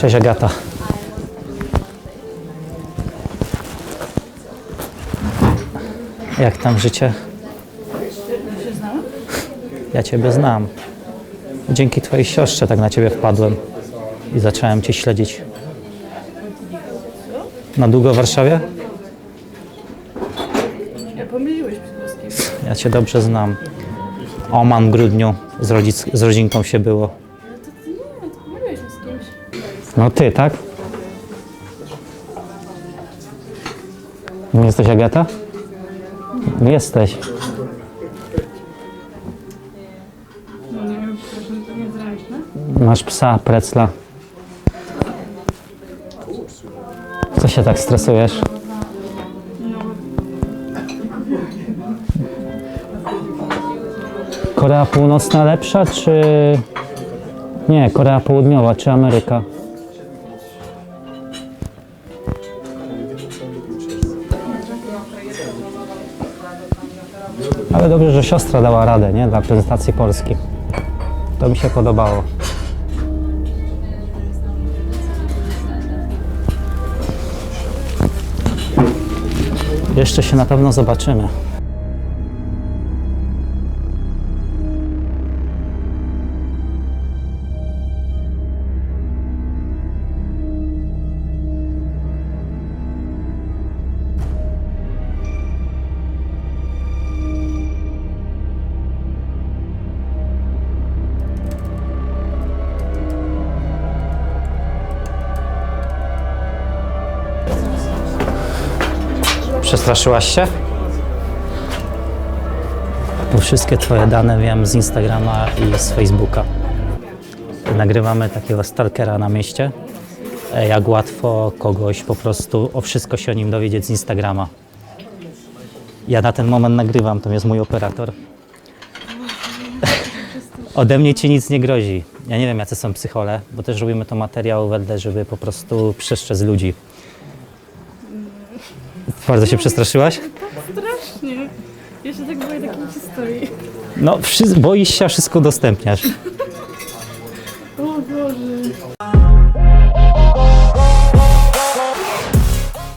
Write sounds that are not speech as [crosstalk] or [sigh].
Cześć Agata. Jak tam życie? Ja Ciebie znam. Dzięki Twojej siostrze tak na Ciebie wpadłem i zacząłem Cię śledzić. Na długo w Warszawie? Ja pomyliłeś. Ja Cię dobrze znam. Oman w grudniu z, rodzic, z rodzinką się było. No Ty, tak? Nie jesteś Agata? Jesteś. Masz psa, precla. Co się tak stresujesz? Korea Północna lepsza, czy... Nie, Korea Południowa, czy Ameryka? Ale dobrze, że siostra dała radę, nie? Dla prezentacji Polski. To mi się podobało. Jeszcze się na pewno zobaczymy. Przestraszyłaś się? Bo wszystkie Twoje dane wiem z Instagrama i z Facebooka. Nagrywamy takiego stalkera na mieście. E, Jak łatwo kogoś po prostu o wszystko się o nim dowiedzieć z Instagrama. Ja na ten moment nagrywam, to jest mój operator. [laughs] Ode mnie ci nic nie grozi. Ja nie wiem, jacy są psychole, bo też robimy to materiał w LD, żeby po prostu przestrzec ludzi. Bardzo się przestraszyłaś? strasznie. Ja się tak boję takiej historii. No, wszy- boisz się, a wszystko udostępniasz.